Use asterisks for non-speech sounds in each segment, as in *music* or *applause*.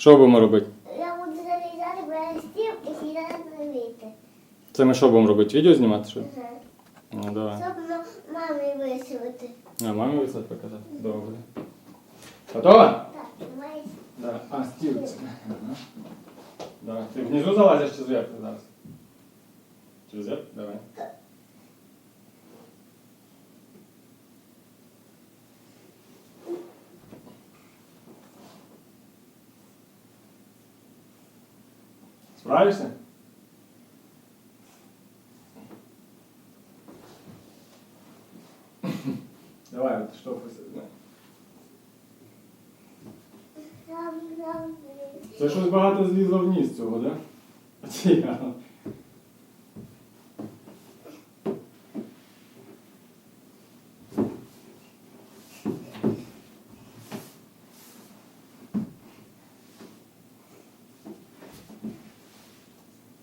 Що будемо робити? Я буду залізати без стіл і сідати. Це ми що будемо робити? Відео знімати? Що? Ага. Ну давай. Щоб ма- мамі висувати. А, мамі висад показати? Добре. Готова? Так, має Да. А, стіл. Ага. Давай. Ти внизу залазиш чи зверху зараз? Через зверху? Давай. Справишься? Давай, вот что Це щось багато злізло вниз цього, да? Чи я?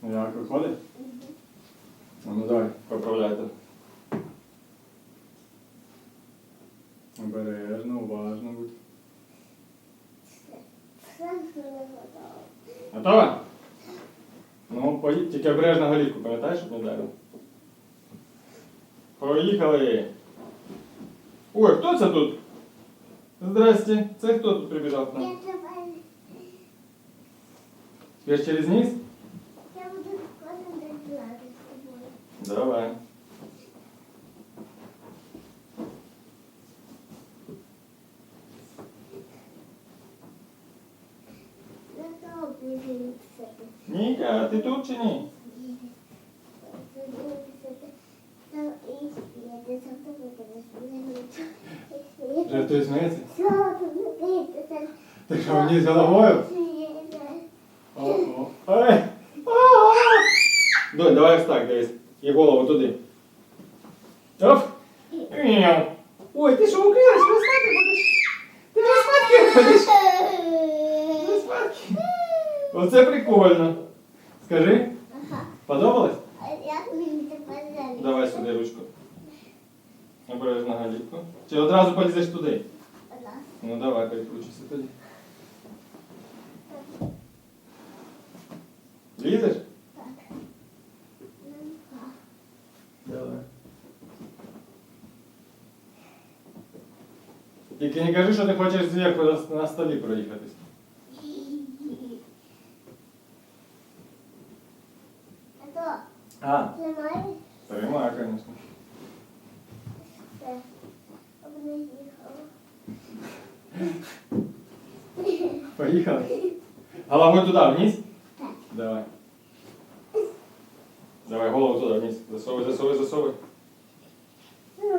Ну, Як виходить? А Ну давай, поправляйте. Обережно, уважно будь. Готова? Ну, поїдь, тільки обережно голівку, пам'ятаєш, щоб не вдарив? Поїхали! Ой, хто це тут? Здрасте. Це хто тут прибіжав к Я нам? Тепер через низ? я буду кожен день з тобою. Давай. Я того подивитися. Ніка, а ти тут чи ні? Там і я сам тобі Вже хтось Що тут дивитися? Вниз головою? О-о. Ой. А! Донь, давай ось так, дивись. І голову туди. Оп. Ой, ти що укрилась? Ви спати будеш? Ти вже спадки ходиш? Ви спадки. Оце прикольно. Скажи, Ага. подобалось? Давай сюди ручку. Обережно галітку. Чи одразу полізеш туди? Ага. Ну давай, перекручуйся тоді. Лізеш? Так. Ну, так. Давай. Тільки не кажи, що ти хочеш зверху на, на столі проїхатись. А то, А, Поїхали. Головою туди, вниз? Так. Давай. Давай голову туди, вниз. Засовуй, засовуй, засовуй.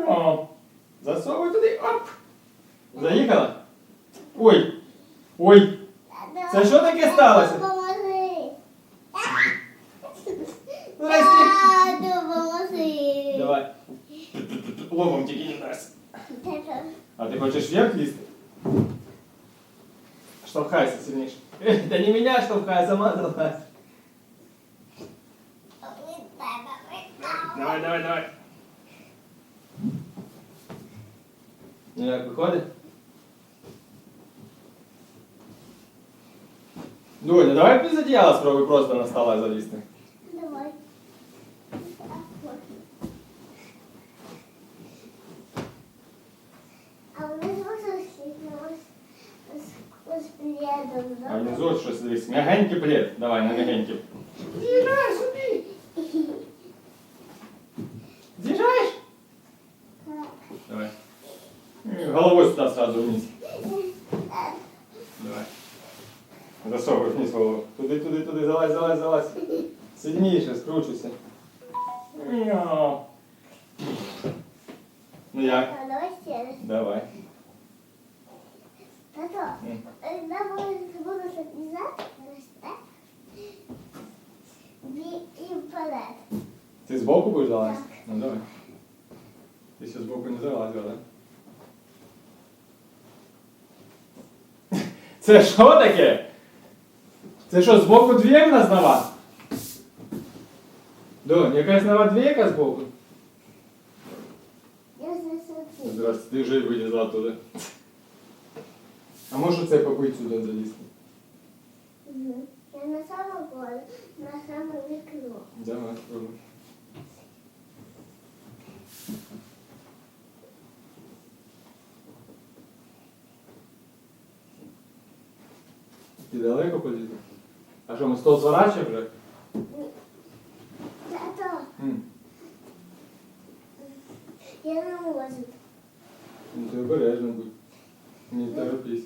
О, засовуй туди, оп. Заїхала? Ой, ой, Це що таке сталося? Допоможи. Здрасте. А, Допоможи. Давай. Лобом тільки не дасть. Та що? А ти хочеш вверх лізти? Штовхайся сильніше. Ех, *laughs* Та не меня штовхай, а сама залазь. Давай, давай, давай. Ну як виходить? Доня, давай без одеяла спробуй просто на стола залізти. А внизу щось дивись. Мягенький плед. Давай, на мягенький. З'їжджай сюди. З'їжджаєш? Давай. Головой сюда сразу вниз. Давай. Засовывай вниз голову. Туди, туди, туди, залазь, залазь, залазь. Сильніше, скручуйся. Ну як? А давай ще раз. Давай. Тато, М. е, нам буду так. І- І вперед. Ти збоку будеш залазити? Ну давай. Ти ще збоку не залазила, так? *laughs* Це що таке? Це що, збоку дві в нас нова? Донь, якась нова двійка збоку? Я. Здравствуйте, ти вже й вилізла туди. А може це побить сюди залізти? Я на самом поле, на саме вікно. Давай, спробуй. Ти далеко полізли? А що, ми стол зворачуємо вже? Тато, М. я не можу. Ну ти обережно будь. Не торопись.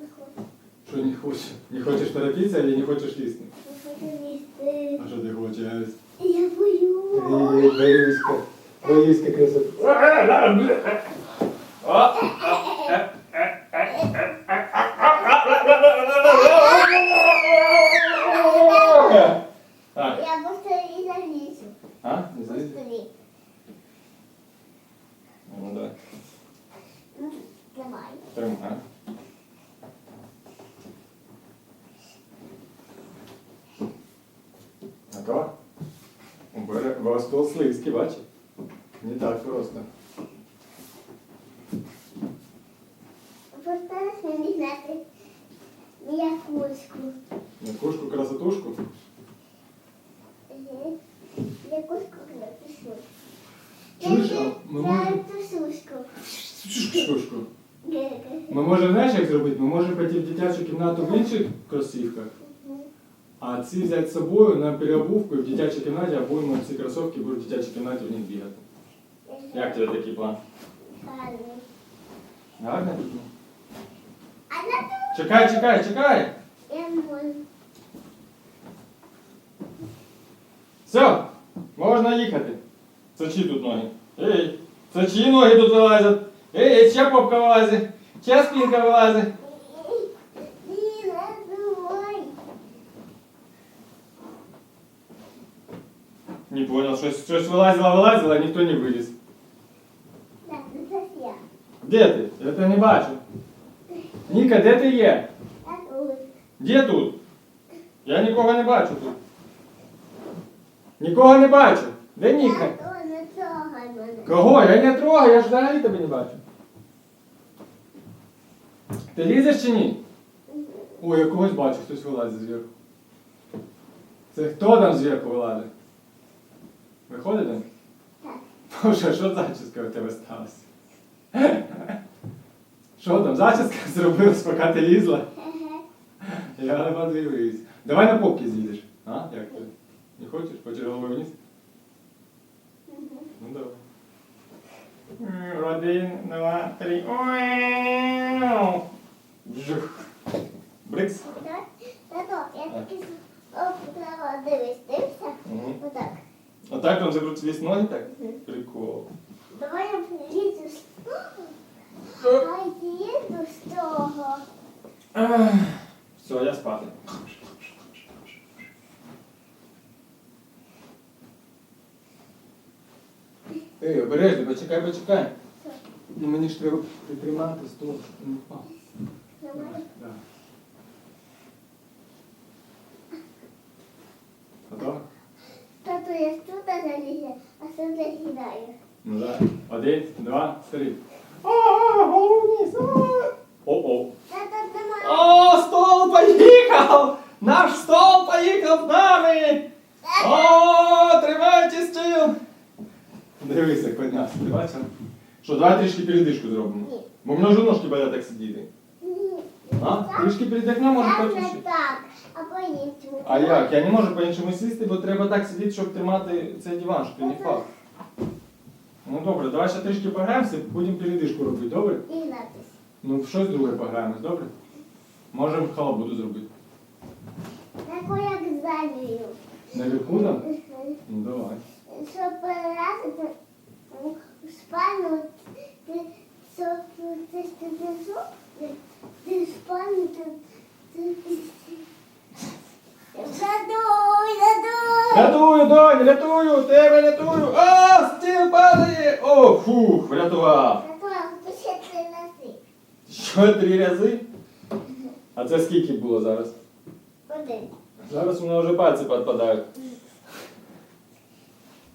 Не хочу. Що не хочеш? Не хочеш торопитися або не хочеш їсти? Не хочу їсти. Хочеш? Я боюсь. Привіт, Боюська. Боюська красота. А, Стол слизький, бачиш? Не так просто. Постарайся мені знати м'якушку. Якушку, красотушку. Мгм. М'якушку красотушку. Чуєш, а ми можемо... Красотушку. Ми можемо, знаєш, як зробити? Ми можемо пойти в дитячу кімнату в інших кросівках, а ці взяти з собою на переобувку і в дитячій кімнаті обуємо ці кросівки, будуть в дитячій кімнаті в них бігати. Як тебе такий план? А на то Чекай, чекай, чекай! я можу. Все, можна їхати. Це чиї тут ноги? Ей, це чиї ноги тут вилазять? Ей, чия попка вилазить? Чия спинка вилазить? Ні, не думай. Не понял, щось, щось вилазило, вилазило, а ніхто не виліз. Так, ну це я. Де ти? Я тебе не бачу. Ніка, де ти є? Так, ось. Де тут? Я нікого не бачу тут. Нікого не бачу. Де Ніка? Так, не трогай мене. Кого? Я не трогаю, я ж взагалі тебе не бачу. Ти лізеш чи ні? Ой, я когось бачу, хтось вилазить зверху. Це хто там зверху вилазить? Виходить там? Так. Боже, що зачіска у тебе сталося? Що там, зачіска *laughs* зробилась, поки ти лізла? Я не подивлюсь. Давай на попки з'їдеш. А? Як ти? Не хочеш? Хочеш головою вниз? Ну давай. Один, два, три. Ой! Брикс. Так, Тато, я таки оп, дивись, дивишся? Мгм. Отак. Отак там закрутились ноги так? Прикол. Давай я влізу з... Ай, їду з того. Ах, Все, я спати. Ей, обережно, почекай, почекай. Ну мені ж треба притримати стол, щоб не впав. Нормально? Да. Готово? Тато, я тут залізу, а. Ну да. Один, два, три. А, голову вниз. а. О-о. О, стол поїхав! Наш стол поїхав з нами! О, тримайте стіл! Дивись, як піднявся, ти бачив? Що, давай трішки передишку зробимо. Ні. Бо мене вже ножки болять так сидіти. Ні. А? Трішки перед окном може Так, так. А по-іншому. А як? Я не можу по-іншому сісти, бо треба так сидіти, щоб тримати цей диван, щоб ти не впав. Ну добре, давай ще трішки пограємося, будемо передишку робити, добре? І запис. Ну в щось друге пограємось, добре? Можемо халабуду зробити. Таку як залію. Наверху там? Ну давай. Щоб переразити в спальню, ти, щоб ти ти ти, ти ти! Рятую, донь, рятую, тебе рятую! А, стіл падає! О, фух, врятував. Рятуй, а ти ще три рази. Що, три рази? А це скільки було зараз? Один. Зараз у мене вже пальці підпадають.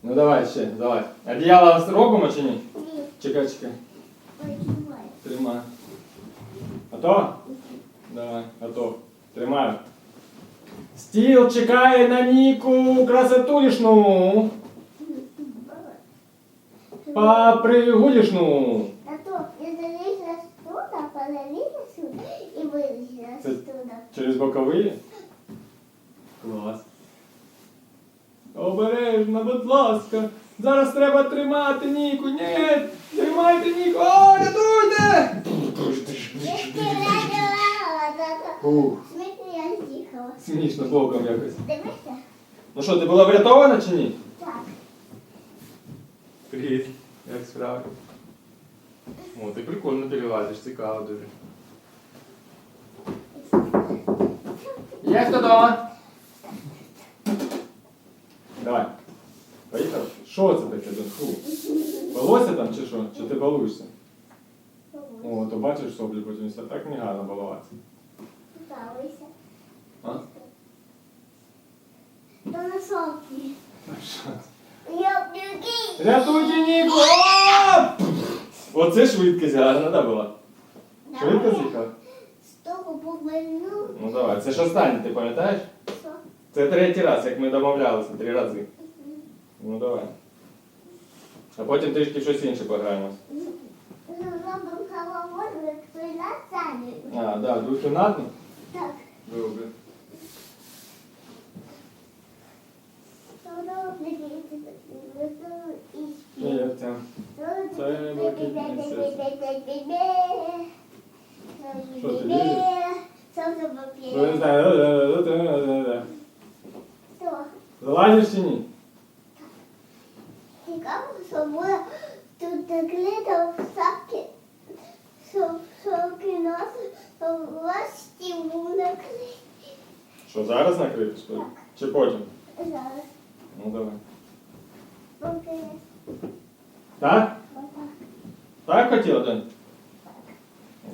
Ну давай ще, давай. Одіяло робимо чи ні? Ні. Чекай, чекай. Ой, тримай. Тримай. Готово? Давай, готов. Тримаю. Стіл чекає на Ніку красотулішну. Попригулішну. А то я залізла сюди, половина сюди і вилізла Це- сюди. Через бокові? Клас. Обережно, будь ласка. Зараз треба тримати Ніку. Ні, тримайте Ніку. О, рятуйте! Ух, смішно боком якось. Дивися? Ну що, ти була врятована чи ні? Так. Привіт, як справи? О, ти прикольно перелазиш, цікаво дуже. Є хто дома? Давай. Поїхали. Що це таке? Фу. Волосся там чи що? Чи ти балуєшся? О, то бачиш соплі потім все так не гарно балуватися. Балуйся. А? Соплі. Що? Я б'юки. Рятуйте Ніку! О! Оце швидкість гарна, да, була? Швидко з'їхав? Столько поверну. Ну давай, це ж останнє, ти пам'ятаєш? Що? Це третій раз, як ми домовлялися, три рази. Ну давай. А потім трішки щось інше пограємось. Ну, робимо головою, як той на. А, да, двокімнатну? Так. Добре. І як там? Це блакитний Що ти Ну, не знаю. да-да-да-да-да-да. Залазиш чи ні? Цікаво, що буде тут наклеїто в сапки, що нас власті наклеїти. Що, зараз накрити що? Чи потім? Зараз. Ну давай. Так? Так хотіла, Дань?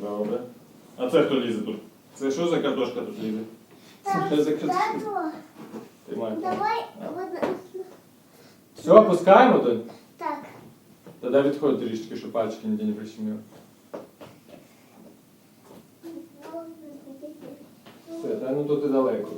Добре. А це хто лізе тут? Це що за картошка тут лізе? Це за картошка? Тато, Тримай. давай Все, пускаємо Дань? так. Тоді відходь трішки, щоб пальчики ніде не прищемили. Все, та ну тут і далеко.